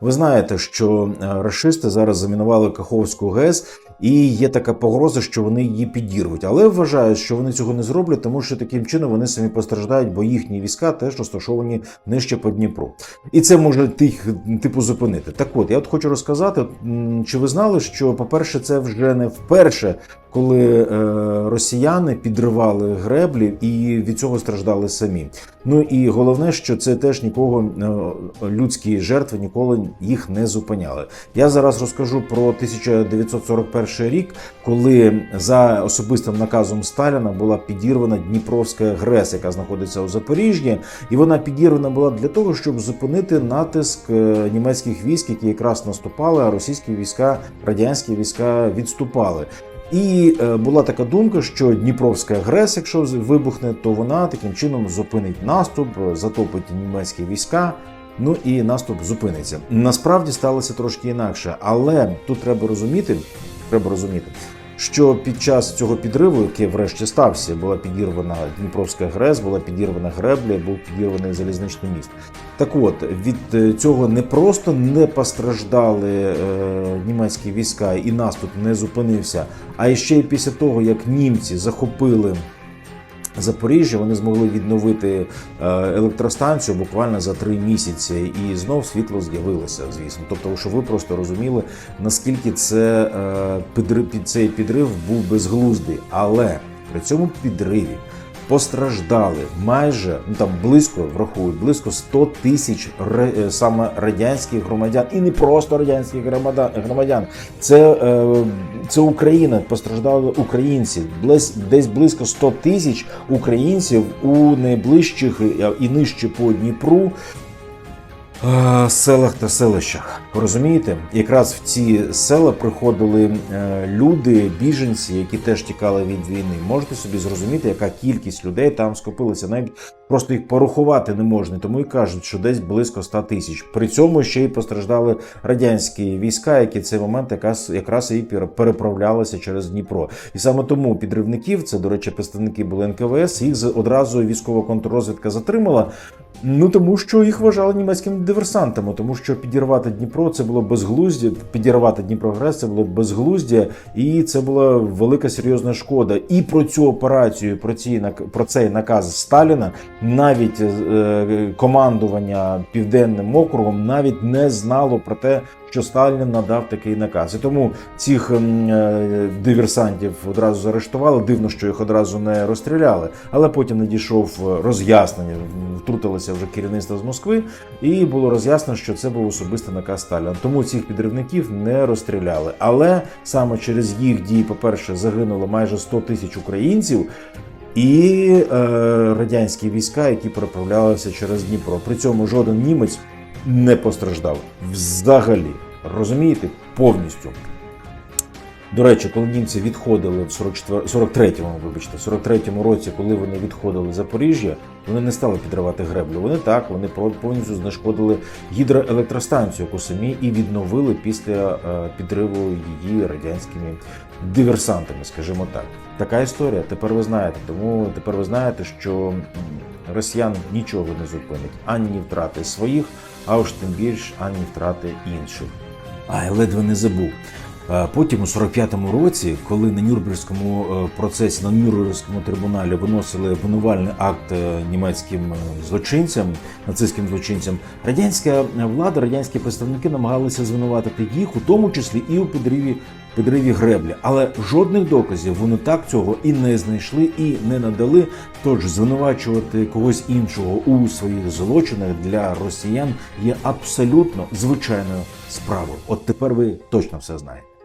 Ви знаєте, що е, рашисти зараз замінували Каховську ГЕС, і є така погроза, що вони її підірвуть. Але вважають, що вони цього не зроблять, тому що таким чином вони самі постраждають, бо їхні війська теж розташовані нижче по Дніпру. І це може тих типу зупинити. Так от я от хочу розказати, чи ви знали, що, по-перше, це вже не вперше, коли е, росіяни підривали греблі і від цього страждали самі. Ну і головне, що це теж нікого е, людські жертви ніколи їх не зупиняли. Я зараз розкажу про 1941 рік, коли за особистим наказом Сталіна була підірвана Дніпровська ГРЕС, яка знаходиться у Запоріжжі, і вона підірвана була для того, щоб зупинити натиск е, німецьких військ, які якраз наступали, а російські війська, радянські війська відступали. І е, була така думка, що Дніпровська ГРЕС, якщо вибухне, то вона таким чином зупинить наступ, е, затопить німецькі війська. Ну і наступ зупиниться. Насправді сталося трошки інакше, але тут треба розуміти, треба розуміти, що під час цього підриву, який врешті стався, була підірвана Дніпровська ГРЕС, була підірвана гребля, був підірваний залізничний міст. Так от від е, цього не просто не постраждали е, німецькі війська і наступ не зупинився, а ще й після того, як німці захопили. Запоріжжя вони змогли відновити е, електростанцію буквально за три місяці, і знов світло з'явилося, звісно. Тобто, щоб ви просто розуміли, наскільки це е, підрив, цей підрив був безглуздий. Але при цьому підриві постраждали майже ну там близько врахують близько 100 тисяч е, саме радянських громадян, і не просто радянських громадян. Це, е, це Україна, постраждали українці. Десь близько 100 тисяч українців у найближчих е, і нижче по Дніпру. Селах та селищах розумієте, якраз в ці села приходили е, люди, біженці, які теж тікали від війни. Можете собі зрозуміти, яка кількість людей там скопилася. Навіть просто їх порахувати не можна. Тому і кажуть, що десь близько 100 тисяч. При цьому ще й постраждали радянські війська, які цей момент якраз якраз і пер- переправлялися через Дніпро. І саме тому підривників, це до речі, представники були НКВС, їх одразу військова контррозвідка затримала. Ну тому що їх вважали німецькими диверсантами, тому що підірвати Дніпро це було безглуздя, підірвати Дніпрогрес це було безглуздя, і це була велика серйозна шкода. І про цю операцію, про ці про цей наказ Сталіна, навіть е, командування південним округом навіть не знало про те, що Сталін надав такий наказ. І тому цих ем, е, диверсантів одразу заарештували. Дивно, що їх одразу не розстріляли, але потім надійшов роз'яснення. Втрутилося вже керівництво з Москви, і було роз'яснено, що це був особистий наказ Сталіна. Тому цих підривників не розстріляли. Але саме через їх дії, по-перше, загинуло майже 100 тисяч українців. І е, радянські війська, які переправлялися через Дніпро. При цьому жоден німець не постраждав взагалі. Розумієте, повністю. До речі, коли німці відходили в 44, 43-му, вибачте, 43-му році, коли вони відходили Запоріжжя, вони не стали підривати греблю. Вони так, вони повністю знешкодили гідроелектростанцію, яку самі і відновили після е, підриву її радянськими диверсантами, скажімо так. Така історія. Тепер ви знаєте. Тому тепер ви знаєте, що росіян нічого не зупинить ані втрати своїх, а уж тим більш ані втрати інших. А я ледве не забув. Потім у 45-му році, коли на Нюрнберзькому е, процесі на Нюрнберзькому трибуналі виносили обвинувальний акт е, німецьким е, злочинцям, нацистським злочинцям, радянська влада, радянські представники намагалися звинуватити їх, у тому числі і у підриві підриві греблі. Але жодних доказів вони так цього і не знайшли, і не надали. Тож звинувачувати когось іншого у своїх злочинах для росіян є абсолютно звичайною справою. От тепер ви точно все знаєте.